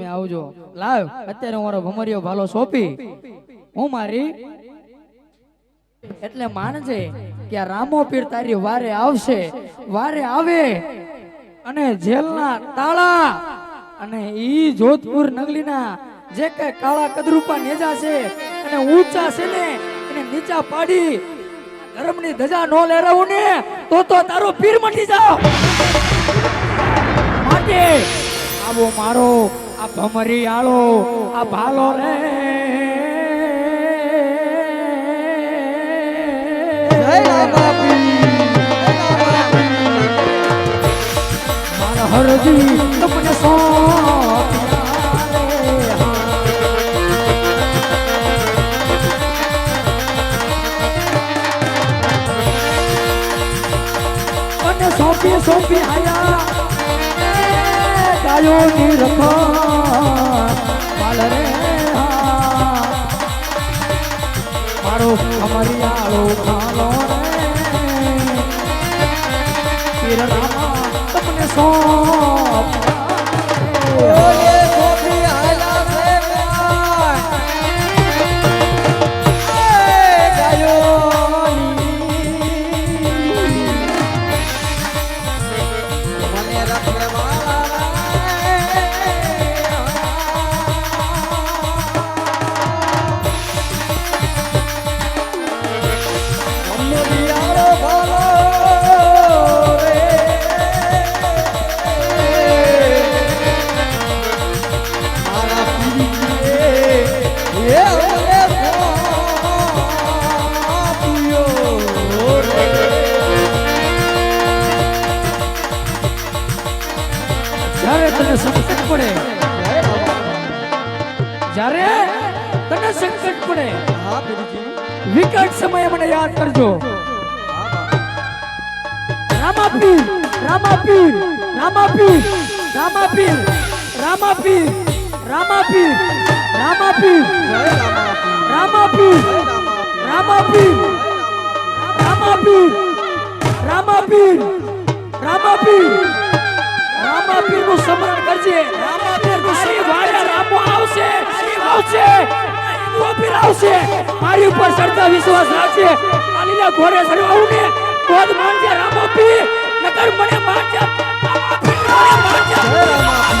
તમે આવજો. લાવ. અત્યારે હું મારો ભમરિયો ભાલો સોંપી. હું મારી એટલે માનજે કે આ રામો પીર તારી વારે આવશે. વારે આવે અને જેલના તાળા અને ઈ જોધપુર નગલીના જે કઈ કાળા કદરૂપા નેજા છે અને ઊંચા છે ને એને નીચા પાડી ધર્મની ધજા નો લહેરાવું ને તો તો તારો પીર મટી જાવ. માટે આવો મારો આ ભમરી આળો આ ભાલો રે. હરજી તમને સો સોંપી સોંપી હાય ગાયો ની રખો તમને સો જ્યારે તને સંકટ પડે જ્યારે તને સંકટ પડે વિકટ સમયે મને યાદ કરજો રામાપીર રામાપીર રામાપીર રામાપીર રામાપીર રામાપીર રામાપીર રામાપીર રામાપીર રામાપીર રામાપીર રામાપીર રામાપીર રામા પીરનું સ્મરણ કરજે. રામા પીરનું સ્મરણ વાળા રામો આવશે. આવશે. નો પીર આવશે. મારી ઉપર ચડતા વિશ્વાસ રાખજે. આલીલા ઘોડે ચડવા ને કોદ માનજે રામો પીર નકર મને માનજે રામા પીર મને માનજે રામા પીર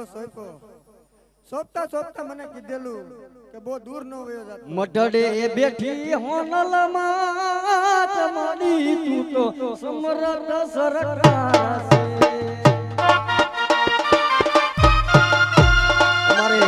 હારો સોંપ્યો સોંપતા સોંપતા મને કીધેલું કે બહુ દૂર ન વયો જાત. મઢડે એ બેઠી હોનલમાં તમારી તું તો સમરત સરકાસે અમારે